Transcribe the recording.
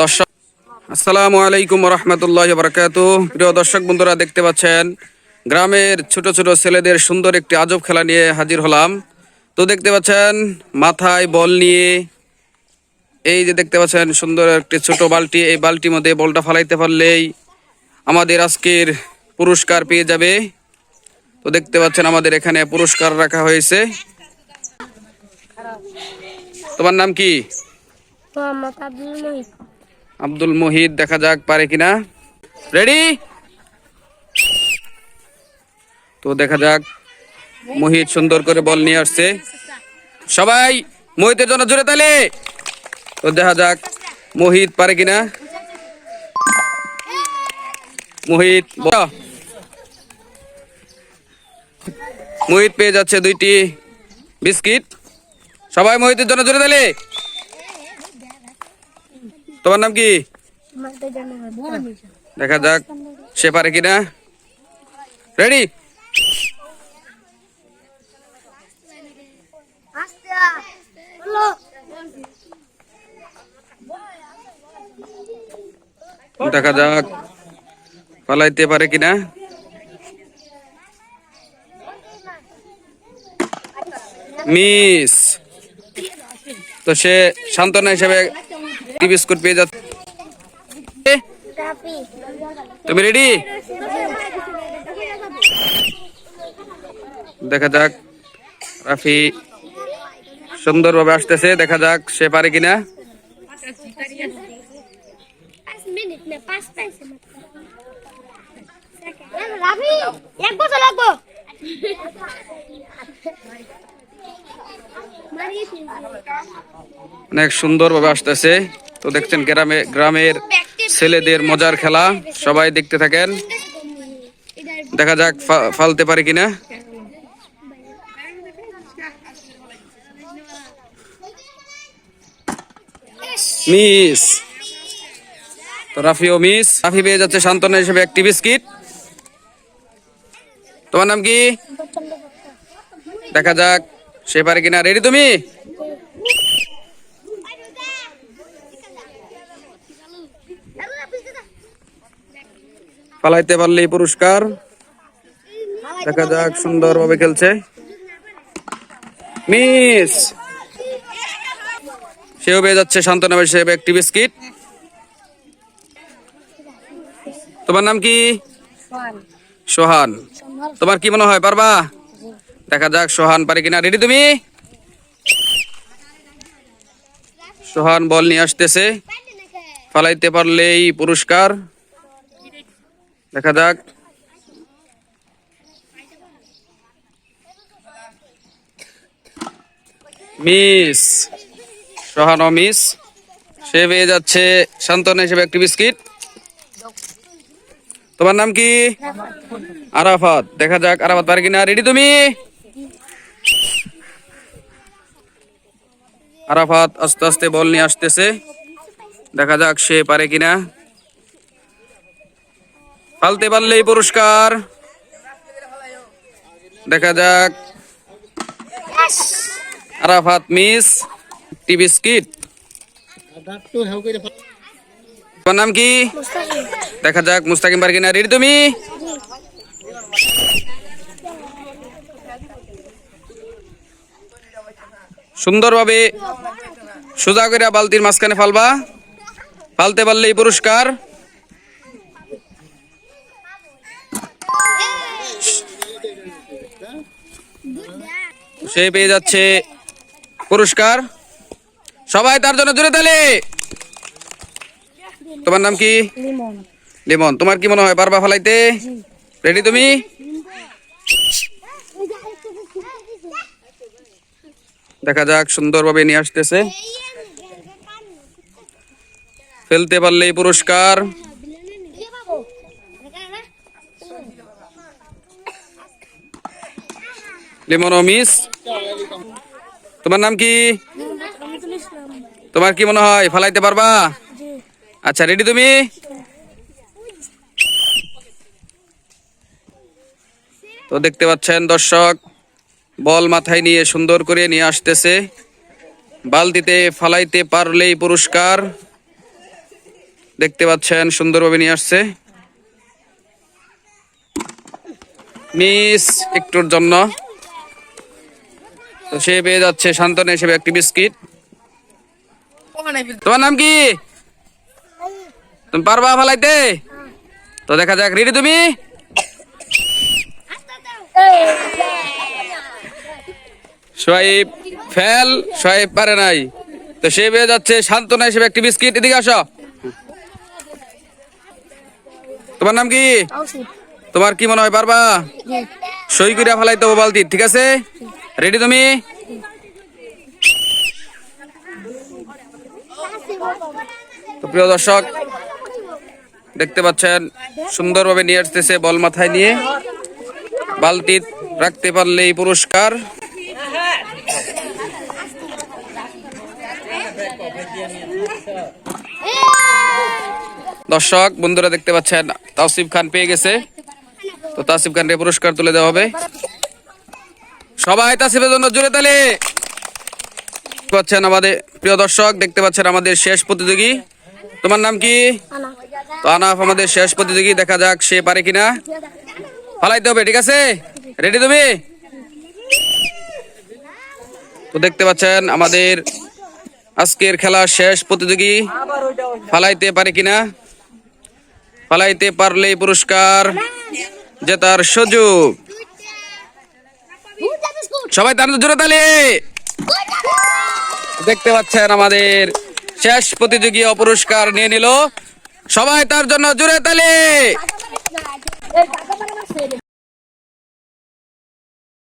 দর্শক, আসসালামু আলাইকুম রহমতুল্লাহ বারকাত প্রিয় দর্শক, বন্ধুরা দেখতে পাচ্ছেন, গ্রামের ছোট ছোট ছেলেদের সুন্দর একটি আজব খেলা নিয়ে হাজির হলাম। তো দেখতে পাচ্ছেন, মাথায় বল নিয়ে এই যে দেখতে পাচ্ছেন, সুন্দর একটি ছোট বালতি, এই বালতির মধ্যে বলটা ফালাইতে পারলেই আমাদের আজকের পুরস্কার পেয়ে যাবে। তো দেখতে পাচ্ছেন, আমাদের এখানে পুরস্কার রাখা হয়েছে। তোমার নাম কি? আব্দুল মহিত। দেখা যাক পারে কিনা। রেডি তো দেখা যাক মুহিত সুন্দর করে বল নিয়ে আসছে। সবাই মোহিতের জন্য জোরে তালে। তো দেখা যাক মোহিত পারে কিনা। মোহিত। মোহিত পেয়ে যাচ্ছে দুইটি বিস্কিট। সবাই মোহিতের জন্য জোরে তালে তোমার নাম কি? দেখা যাক, সে পারে কিনা। রেডি দেখা যাক, পালাইতে পারে কিনা। মিস। তো সে সান্ত্বনা হিসেবে টি বিস্কুট পেয়ে যাচ্ছে। তুমি রেডি দেখা যাক, রাফি সুন্দরভাবে আসতেছে, দেখা যাক সে পারে কিনা। রাবি এক বছর লাগবো। অনেক সুন্দরভাবে আসতেছে। তো দেখছেন গ্রামে গ্রামের ছেলেদের মজার খেলা। সবাই দেখতে থাকেন। দেখা যাক ফালতে পারে কিনা। মিস। তো রাফিও মিস। রাফি পেয়ে যাচ্ছে সান্ত্বনা হিসেবে একটি বিস্কিট। তোমার নাম কি? দেখা যাক, সে পারে কিনা। রেডি তুমি? পালাইতে পারলেই পুরস্কার। দেখা যাক, সুন্দরভাবে খেলছে। মিস! সেও পেয়ে যাচ্ছে সান্ত্বনা হিসেবে একটি বিস্কিট। তোমার নাম কি? সোহান। তোমার কি মনে হয়, পারবা? দেখা যাক, সোহান পারে কিনা। রেডি তুমি? সোহান বল নিয়ে আসতেছে। ফালাইতে পারলেই পুরস্কার। দেখা যাক। মিস, সোহান মিস, সে পেয়ে যাচ্ছে সান্ত্বনা হিসেবে একটি বিস্কিট। তোমার নাম কি? আরাফাত। দেখা যাক আরাফাত পারে কিনা। রেডি তুমি? আরাফাত আস্তে আস্তে বল নিয়ে আসতেছে। দেখা যাক সে পারে কিনা। ফালতে পারলেই পুরস্কার। দেখা যাক। Arafat miss, tea biscuit. নাম কি? দেখা যাক, মুস্তাকিম পারে কিনা রেডি তুমি সুন্দরভাবে সোজা করে বালতির মাঝখানে ফালবা। ফালতে পারলেই পুরস্কার। সে পেয়ে যাচ্ছে পুরস্কার। সবাই তার জন্য জুড়ে তালে। তোমার নাম কি? লিমন। তোমার কি মনে হয় পারবা ফেলাইতে? রেডি তুমি? দেখা যাক সুন্দরভাবে নিয়ে আসতেছে। ফেলতে পারলেই পুরস্কার। লিমন মিস? তোমার নাম কি? তোমার কি মনে হয়, ফেলাইতে পারবা? আচ্ছা রেডি তুমি? তো দেখতে পাচ্ছেন দর্শক, বল মাথায় নিয়ে সুন্দর করে নিয়ে আসতেছে। বালতিতে ফালাইতে পারলেই পুরস্কার। দেখতে পাচ্ছেন, সুন্দরভাবে নিয়ে আসছে। মিস, একটুর জন্য। তো সে পেয়ে যাচ্ছে সান্ত্বনা হিসেবে একটি বিস্কিট। তোমার নাম কি? তুমি পারবা ফালাইতে? তো দেখা যাক রেডি তুমি? সোয়াইব ফেল সোয়াইব পারে নাই। তো সে পেয়ে যাচ্ছে সান্ত্বনা হিসেবে একটি বিস্কিট। এদিকে আসো। তোমার নাম কি? তোমার কি মনে হয় পারবা? সই করিয়া ফেলাইতে বালতি ঠিক আছে? রেডি তুমি প্রিয় দর্শক, দেখতে পাচ্ছেন, সুন্দরভাবে নিয়ে আসতেছে বল মাথায় নিয়ে। বালতি রাখতে পারলেই পুরস্কার। দর্শক, বন্ধুরা দেখতে পাচ্ছেন তাসিফ খান পেয়ে গেছে। তো তাসিফ খানকে পুরস্কার তুলে দেওয়া হবে। সবাই তাসিফের জন্য জুড়ে তালে। পাচ্ছেন আমাদের প্রিয় দর্শক দেখতে পাচ্ছেন আমাদের শেষ প্রতিযোগী। তোমার নাম কি? তো আনাফ আমাদের শেষ প্রতিযোগী দেখা যাক সে পারে কিনা। ফালাইতে হবে ঠিক আছে? রেডি তুমি? তো দেখতে পাচ্ছেন আমাদের আজকের খেলা শেষ প্রতিযোগী। ফালাইতে পারে কিনা? ফালাইতে পারলেই পুরস্কার জেতার সুযোগ। সবাই তার জোরে তালে। দেখতে পাচ্ছেন আমাদের শেষ প্রতিযোগী অপুরস্কার নিয়ে নিল। সবাই তার জন্য জোরে তালে।